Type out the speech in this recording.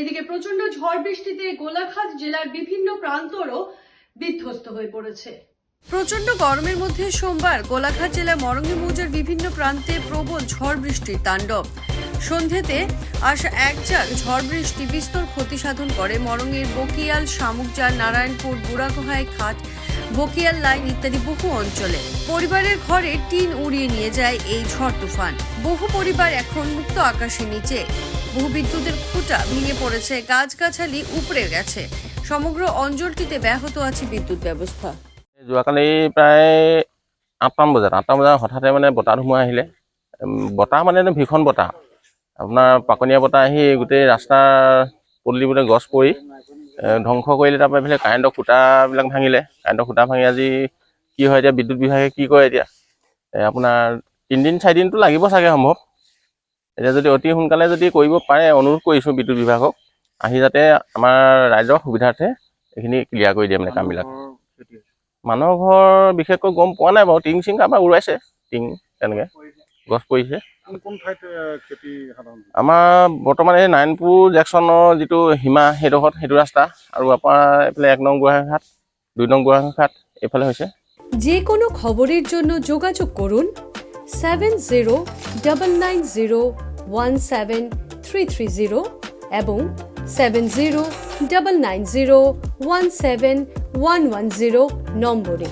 এদিকে প্রচণ্ড ঝড় বৃষ্টিতে গোলাঘাট জেলার বিভিন্ন প্রান্তরও বিধ্বস্ত হয়ে পড়েছে। প্রচণ্ড গরমের মধ্যে সোমবার গোলাঘাট জেলা মরঙ্গি মৌজার বিভিন্ন প্রান্তে প্রবল ঝড় বৃষ্টির তাণ্ডব। সন্ধ্যেতে আসা এক চাল ঝড় বৃষ্টি বিস্তর ক্ষতি সাধন করে মরঙ্গের বকিয়াল, শামুকজার, নারায়ণপুর বুড়াগোহায় ঘাট বকিয়াল লাইন ইত্যাদি বহু অঞ্চলে। পরিবারের ঘরে টিন উড়িয়ে নিয়ে যায় এই ঝড় তুফান। বহু পরিবার এখন মুক্ত আকাশের নিচে। বহু বিদ্যুতের খুঁটা ভেঙে পড়েছে, গাছগাছালি উপড়ে গেছে। সমগ্র অঞ্চলটিতে ব্যাহত আছে বিদ্যুৎ ব্যবস্থা। যোৱাকালি প্ৰায় আঠটামান বজাত আঠটামান বজাত হঠাতে মানে বতাহ ধুমুহা আহিলে। বতাহ মানে ভীষণ বতাহ। আপোনাৰ পাকনীয়া বতাহ আহি গোটেই ৰাস্তাৰ পদূলিবোৰে গছ পৰি ধ্বংস কৰিলে তাৰপৰা এইফালে কাৰেণ্টৰ খুঁটাবিলাক ভাঙিলে। কাৰেণ্টৰ খুঁটা ভাঙি আজি কি হয় এতিয়া বিদ্যুৎ বিভাগে কি কৰে এতিয়া? আপোনাৰ তিনিদিন চাৰিদিনটো লাগিব চাগে সম্ভৱ। এতিয়া যদি অতি সোনকালে যদি কৰিব পাৰে অনুৰোধ কৰিছোঁ বিদ্যুৎ বিভাগক আহি যাতে আমাৰ ৰাইজৰ সুবিধাৰ্থে এইখিনি ক্লিয়াৰ কৰি দিয়ে মানে কামবিলাক। মানুহৰ ঘৰ বিশেষকৈ গম পোৱা নাই বাৰু টিং চিং কাৰোবাৰ উৰুৱাইছে। টিং তেনেকৈ। গছ পৰিছে। আমাৰ বৰ্তমান এই নাৰায়ণপুৰ জেকশ্যনৰ যিটো সীমা সেইডোখৰত সেইটো ৰাস্তা আৰু আপোনাৰ এইফালে এক নং গুৱাহাটীঘাট দুই নং গুৱাহাটীঘাট এইফালে হৈছে। যে কোনো খবরের জন্য যোগাযোগ করুন seven zero double nine zero one seven three three zero এবং seven zero double nine zero one seven one one zero নম্বরে।